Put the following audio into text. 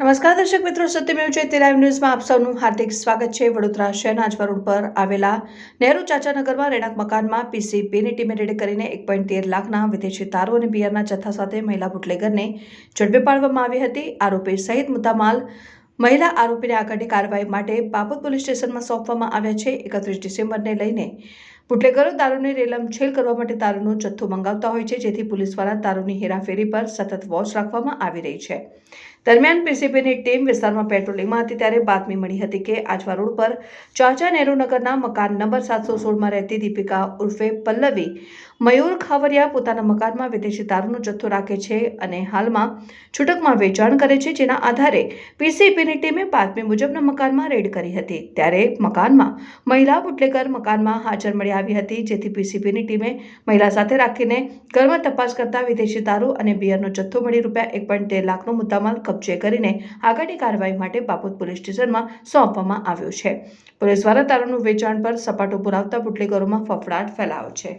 નમસ્કાર દર્શક મિત્રો, સત્યમેવ જયતે લાઈવ ન્યૂઝમાં આપ સૌનું હાર્દિક સ્વાગત છે. વડોદરા શહેરના આજવા રોડ પર આવેલા નહેરુ ચાચાનગરમાં રહેણાંક મકાનમાં પીસીપીની ટીમે રેડ કરીને એક પોઈન્ટ તેર લાખના વિદેશી તારો અને બિયરના જથ્થા સાથે મહિલા બુટલેગરને ઝડપી પાડવામાં આવી હતી. આરોપી સહિત મુદ્દામાલ મહિલા આરોપીને આગળની કાર્યવાહી માટે બાપત પોલીસ સ્ટેશનમાં સોંપવામાં આવ્યા છે. એકત્રીસ ડિસેમ્બરને લઈને બુટલેગરો રેલમ રેલમછેલ કરવા માટે તારોનો જથ્થો મંગાવતા હોય છે, જેથી પોલીસવાળા તારોની હેરાફેરી પર સતત વોચ રાખવામાં આવી રહી છે. દરમિયાન પીસીપીની ટીમ વિસ્તારમાં પેટ્રોલિંગમાં હતી ત્યારે બાતમી મળી હતી કે આજવા રોડ પર ચાચા નહેરુનગરના મકાન નંબર સાતસો સોળમાં રહેતી દીપિકા ઉર્ફે પલ્લવી મયુર ખાવરિયા પોતાના મકાનમાં વિદેશી તારોનો જથ્થો રાખે છે અને હાલમાં છૂટકમાં વેચાણ કરે છે, જેના આધારે પીસીબીની ટીમે બાતમી મુજબના મકાનમાં રેડ કરી હતી. ત્યારે મકાનમાં મહિલા બુટલેગર મકાનમાં હાજર મળી આવી હતી, જેથી પીસીપીની ટીમે મહિલા સાથે રાખીને ઘરમાં તપાસ કરતા વિદેશી દારૂ અને બિયરનો જથ્થો મળી રૂપિયા એક પોઈન્ટ તેર લાખનો મુદ્દામાલ કબજે કરીને આગળની કાર્યવાહી માટે બાપોદ પોલીસ સ્ટેશનમાં સોંપવામાં આવ્યો છે. પોલીસ દ્વારા દારૂનું વેચાણ પર સપાટો પુરાવતા બુટલેગરોમાં ફફડાટ ફેલાયો છે.